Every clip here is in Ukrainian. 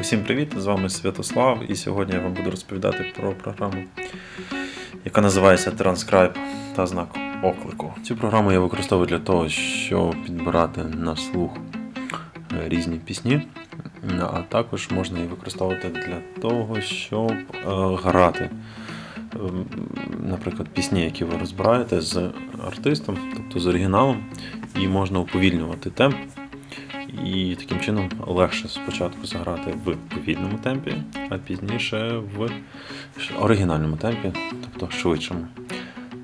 Усім привіт! З вами Святослав, і сьогодні я вам буду розповідати про програму, яка називається Transcribe та знак оклику. Цю програму я використовую для того, щоб підбирати на слух е, різні пісні, а також можна її використовувати для того, щоб е, грати. ем, Наприклад, пісні, які ви розбираєте з артистом, тобто з оригіналом, і можна уповільнювати темп. І таким чином легше спочатку заграти в повільному темпі, а пізніше в оригінальному темпі, тобто швидшому.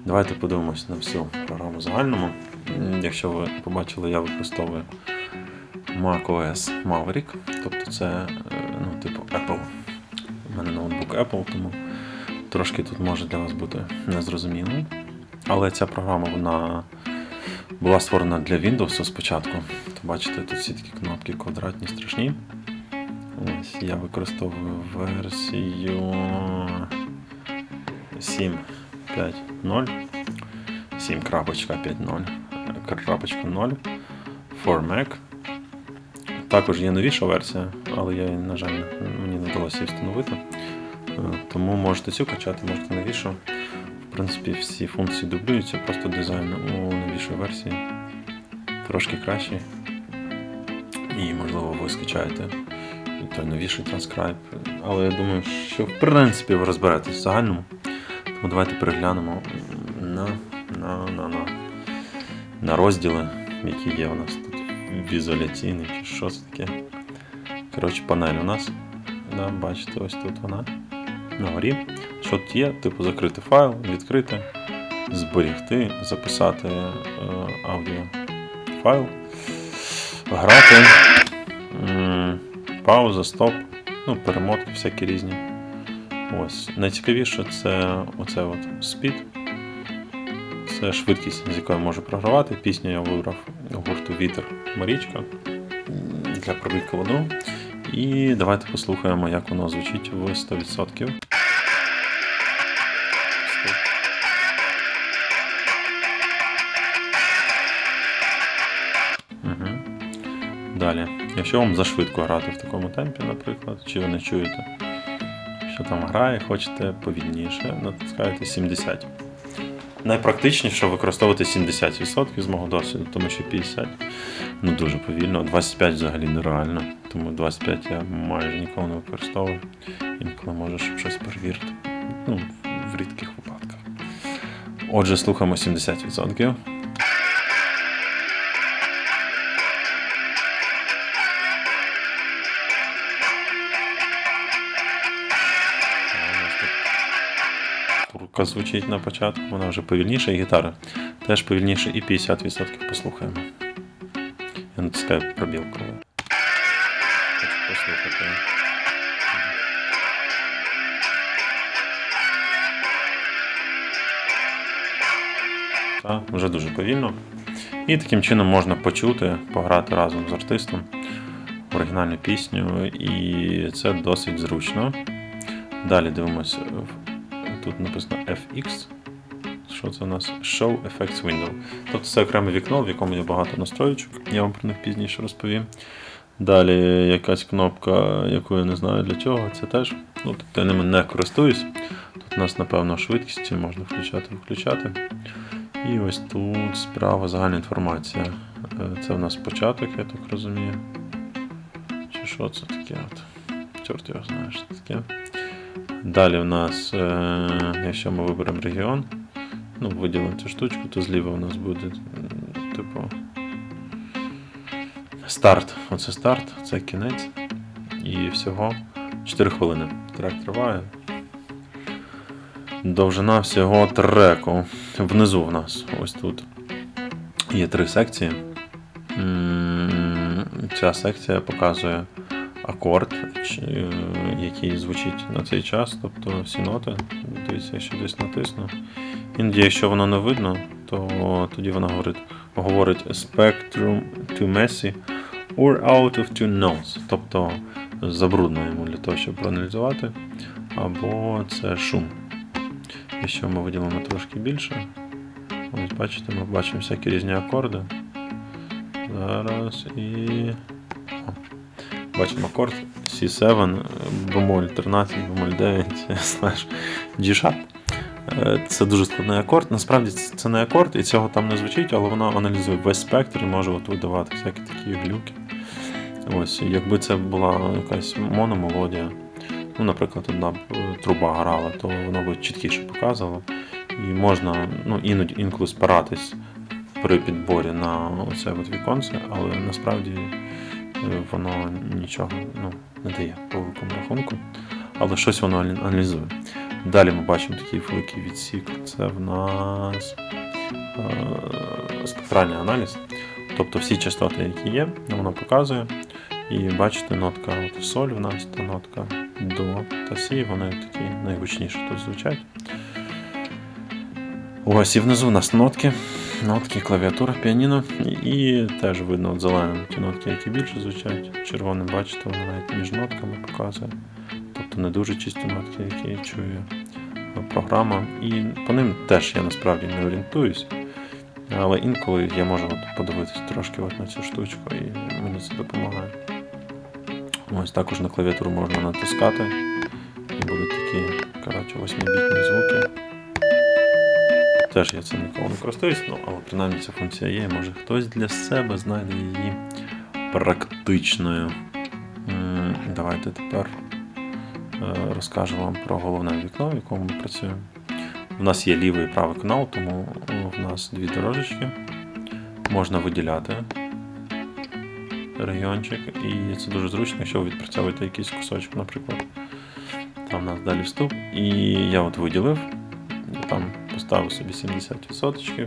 Давайте подивимось на всю програму загальному. Якщо ви побачили, я використовую macOS Maverick, тобто це е, ну, типу Apple. У мене ноутбук Apple, тому трошки тут може для вас бути незрозуміло. Але ця програма вона була створена для Windows спочатку. Бачите, тут всі такі кнопки квадратні, страшні. Ось я використовую версію 7.5.0, 7.5.0, крапочка 0 for Mac. Також є новіша версія, але я, на жаль, мені не вдалося її встановити. Е, Тому можете цю качати, можете новішу. В принципі, всі функції дублюються, просто дизайн у новішій версії трошки кращий. І, можливо, ви скачаєте той новіший транскрайб. Але я думаю, що в принципі ви розберетесь в загальному. Тому давайте переглянемо на, на, на, на, на розділи, які є у нас тут. Візуаляційний чи що це таке. Коротше, панель у нас. Да, бачите, ось тут вона на горі. Що тут є? Типу закрити файл, відкрити, зберігти, записати е, аудіо файл, грати, пауза, стоп, ну, перемотки всякі різні. Ось. Найцікавіше це оце от speed. Це швидкість, з якою можу програвати. Пісню я вибрав гурту Вітер Марічка для пробітки воду. І давайте послухаємо, як воно звучить в 100%. Якщо вам зашвидко грати в такому темпі, наприклад, чи ви не чуєте, що там грає, хочете повільніше, натискаєте 70. Найпрактичніше використовувати 70% з мого досвіду, тому що 50 ну дуже повільно, 25 взагалі нереально. Тому 25 я майже ніколи не використовую. Інколи можу, щоб щось перевірити. Ну, в рідких випадках. Отже, слухаємо 70%. Тут звучить на початку, вона вже повільніша, і гітара теж повільніше, і 50% послухаємо. Я натискаю пробіл. Хочу послухати. Так, вже дуже повільно. І таким чином можна почути, пограти разом з артистом оригінальну пісню, і це досить зручно. Далі дивимося, тут написано FX. Що це у нас? Show Effects Window. Тобто це окреме вікно, в якому є багато настроєчок. Я вам про них пізніше розповім. Далі якась кнопка, яку я не знаю для чого, це теж. Ну, тобто я ними не користуюсь. Тут у нас, напевно, швидкість можна включати, виключати. І ось тут справа загальна інформація. Е, Це у нас початок, я так розумію. Чи що це таке? От? Чорт його знає, що це таке. Далі у нас, е, якщо ми виберемо регіон, ну, виділимо цю штучку, то зліва у нас буде, типу, старт. Оце старт, це кінець. І всього 4 хвилини. Трек триває. Довжина всього треку. Внизу в нас ось тут є три секції. Ця секція показує акорд, е, який звучить на цей час, тобто всі ноти. Дивіться, якщо десь натисну. Іноді, якщо воно не видно, то тоді вона говорить, говорить spectrum too messy or out of two notes. Тобто забрудно йому для того, щоб проаналізувати, або це шум. Якщо ми виділимо трошки більше, ось бачите, ми бачимо всякі різні акорди. Зараз і. Бачимо акорд C7, бемоль 13, бемоль 9, слеш G-Sharp. Е, Це дуже складний акорд. Насправді це не акорд, і цього там не звучить, але воно аналізує весь спектр і може от видавати всякі такі глюки. Ось, якби це була якась мономелодія, ну, наприклад, одна б е, труба грала, то воно б чіткіше показувало. І можна ну, іноді інколи спиратись при підборі на оце от віконце, але насправді воно нічого ну, не дає по великому рахунку, але щось воно аналізує. Далі ми бачимо такий великий відсік. Це в нас е, спектральний аналіз. Тобто всі частоти, які є, воно показує. І бачите, нотка от соль в нас та нотка до та сі, вони такі найгучніші тут звучать. Ось і внизу у нас нотки, нотки, клавіатура, піаніно. І, теж видно от зеленим ті нотки, які більше звучать. Червоним, бачите, воно навіть між нотками показує. Тобто не дуже чисті нотки, які чує е, програма. І по ним теж я насправді не орієнтуюсь. Але інколи я можу от подивитись трошки от на цю штучку, і мені це допомагає. Ось також на клавіатуру можна натискати. І будуть такі, коротше, 8-бітні звуки. Теж я цим ніколи не користуюсь, ну, але принаймні ця функція є, і може хтось для себе знайде її практичною. Давайте тепер е, розкажу вам про головне вікно, в якому ми працюємо. У нас є лівий і правий канал, тому в нас дві дорожечки. Можна виділяти регіончик, і це дуже зручно, якщо ви відпрацьовуєте якийсь кусочок, наприклад. Там у нас далі вступ. І я от виділив, там поставив собі 70%.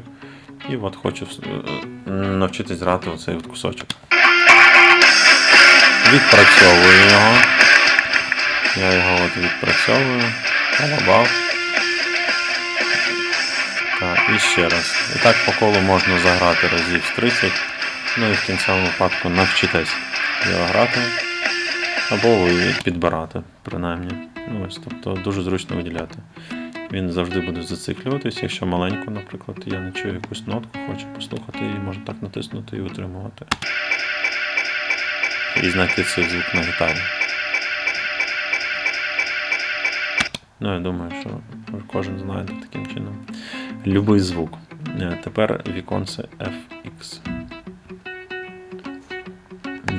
І от хочу е, навчитись грати оцей от кусочок. Відпрацьовую його. Я його от відпрацьовую. Алабав. Так, і ще раз. І так по колу можна заграти разів з 30. Ну і в кінцевому випадку навчитись його грати. Або підбирати, принаймні. Ну, ось, тобто дуже зручно виділяти. Він завжди буде зациклюватись, якщо маленьку, наприклад, я не чую якусь нотку, хочу послухати, і можна так натиснути і утримувати. І знайти цей звук на гітарі. Ну, я думаю, що кожен знає таким чином. Любий звук. Е, Тепер віконце FX.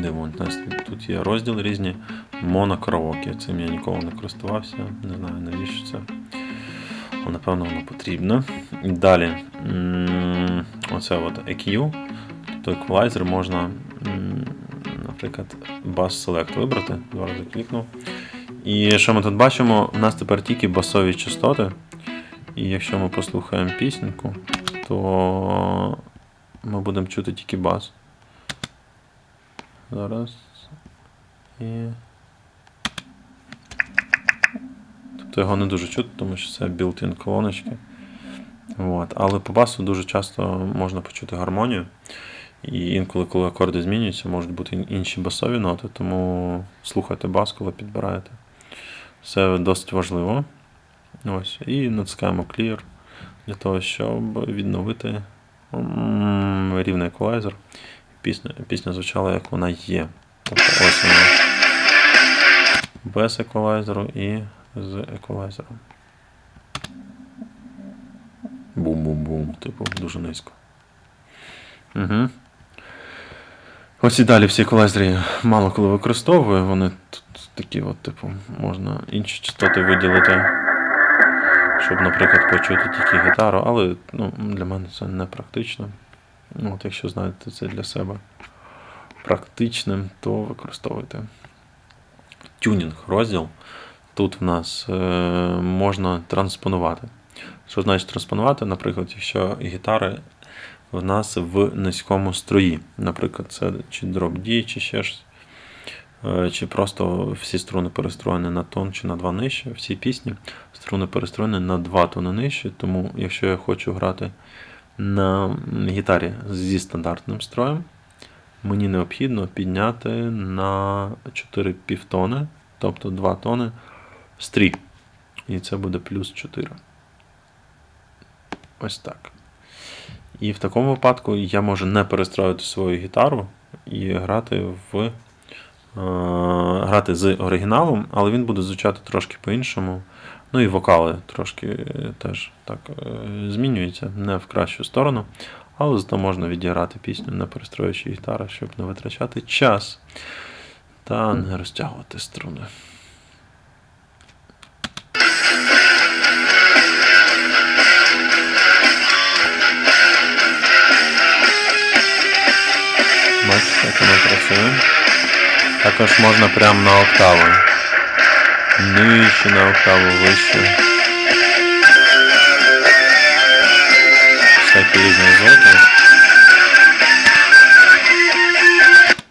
Дивимо, тут є розділи різні. Монокараоке. Цим я ніколи не користувався, не знаю навіщо це. Але напевно воно потрібно. Далі, оце от EQ, тобто еквалайзер можна, наприклад, Bass Select вибрати. Два рази клікнув. І що ми тут бачимо? У нас тепер тільки басові частоти. І якщо ми послухаємо пісеньку, то ми будемо чути тільки бас. Зараз. І. Тобто його не дуже чути, тому що це built-in колоночки. От. Але по басу дуже часто можна почути гармонію. І інколи, коли акорди змінюються, можуть бути інші басові ноти, тому слухайте бас, коли підбираєте. Це досить важливо. Ось. І натискаємо Clear для того, щоб відновити рівний еквалайзер. Пісня, пісня звучала, як вона є. Тобто ось вона. Без еквалайзеру і з еквалайзером. Бум-бум-бум. Типу, дуже низько. Угу. Ось і далі всі еквалайзери мало коли використовую. Вони тут такі, от, типу, можна інші частоти виділити, щоб, наприклад, почути тільки гітару, але ну, для мене це не практично. Ну, От якщо знаєте це для себе практичним, то використовуйте. Тюнінг розділ. Тут в нас е, можна транспонувати. Що значить транспонувати? Наприклад, якщо гітари в нас в низькому строї. Наприклад, це чи дроп D, чи ще щось. Е, Чи просто всі струни перестроєні на тон чи на два нижче. Всі пісні струни перестроєні на два тони нижче. Тому, якщо я хочу грати на гітарі зі стандартним строєм, мені необхідно підняти на 4 півтони, тобто 2 тони стрій. І це буде плюс 4. Ось так. І в такому випадку я можу не перестроювати свою гітару і грати в грати з оригіналом, але він буде звучати трошки по-іншому. Ну і вокали трошки е, теж так е, змінюються, не в кращу сторону. Але зато можна відіграти пісню, не перестроюючи гітару, щоб не витрачати час та не розтягувати струни. Як. Також можна прямо на октаву. Нижче на октаву вище. Всякі різні звуки.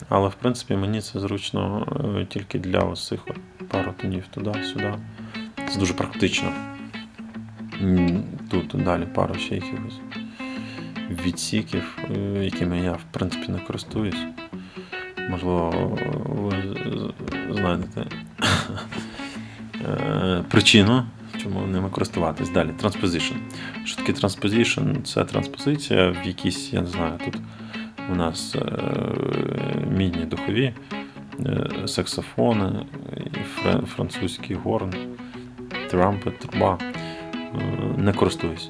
Але в принципі мені це зручно е, тільки для ось цих пару тонів туди-сюди. Це дуже практично. Тут далі пару ще якихось відсіків, е, якими я в принципі не користуюсь. Можливо, ви знайдете е, причину, чому ними користуватись. Далі, transposition. Що таке transposition? Це транспозиція в якійсь, я не знаю, тут у нас е, мідні духові, е, саксофони, французький горн, трампет, труба. Не користуюсь.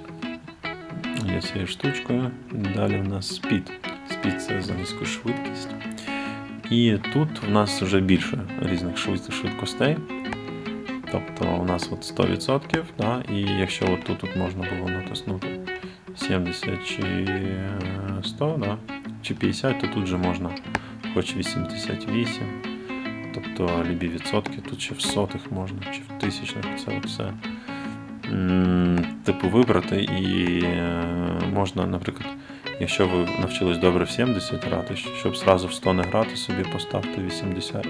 Я цією штучкою. Далі в нас speed. Speed це за низьку швидкість. І тут в нас вже більше різних швидкостей. Тобто у нас от 100%, да, і якщо от тут, тут можна було натиснути 70 чи е, 100, да, чи 50, то тут вже можна хоч 88. Тобто любі відсотки, тут ще в сотих можна, чи в тисячних, це от все. Типу вибрати, і е, можна, наприклад, якщо ви навчились добре в 70 грати, щоб зразу в 100 не грати, собі поставте 80,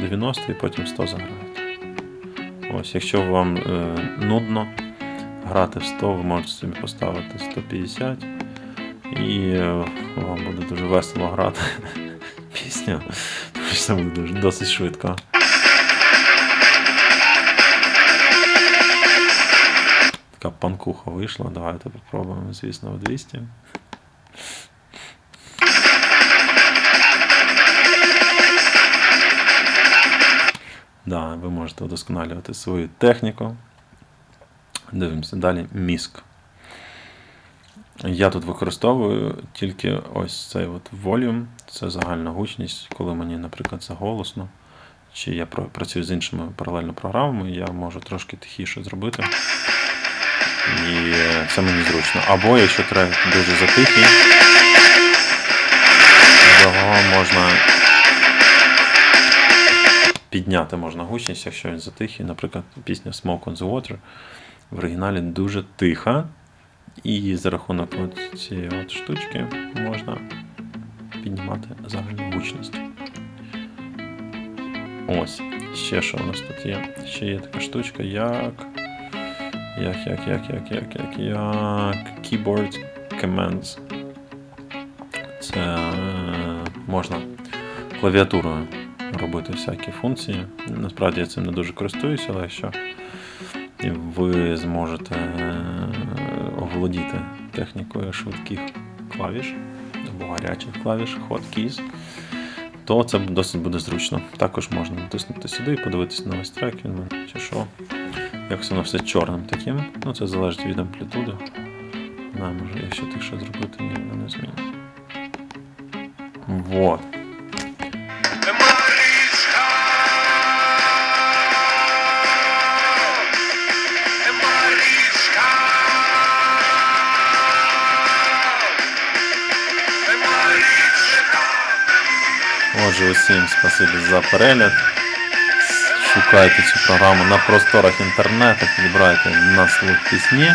90 і потім 100 заграєте. Ось, якщо вам е, нудно грати в 100, ви можете собі поставити 150 і е, вам буде дуже весело грати що це буде досить швидко. Така панкуха вийшла. Давайте попробуємо, звісно, в 200. Да, ви можете удосконалювати свою техніку. Дивимося далі. Міск. Я тут використовую тільки ось цей от volume, це загальна гучність, коли мені, наприклад, заголосно, чи я працюю з іншими паралельно програмами, я можу трошки тихіше зробити. І це мені зручно. Або якщо трек дуже затихий, його можна підняти можна гучність, якщо він затихий. Наприклад, пісня Smoke on the Water в оригіналі дуже тиха. І за рахунок цієї от штучки можна піднімати загальну гучність. Ось. Ще що у нас тут є? Ще є така штучка, як. Як, як, як, як, як, як, як. Keyboard Commands. Це е, можна клавіатурою робити всякі функції. Насправді я цим не дуже користуюся, але якщо ви зможете е, оволодіти технікою швидких клавіш або гарячих клавіш, hotkeys, то це досить буде зручно. Також можна натиснути сюди і подивитися на весь трек, чи що. Якось воно все чорним таким. Ну, це залежить від амплітуди. Не, може, якщо тихше зробити, ні, не змінить. Вот. Отже, усім спасибі за перегляд. Шукайте цю програму на просторах інтернету, підбирайте на слух пісні.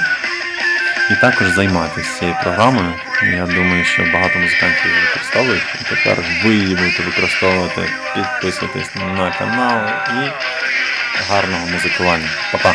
І також займайтеся цією програмою. Я думаю, що багато музикантів її використовують. І тепер ви її будете використовувати. Підписуйтесь на канал і гарного музикування. Па-па!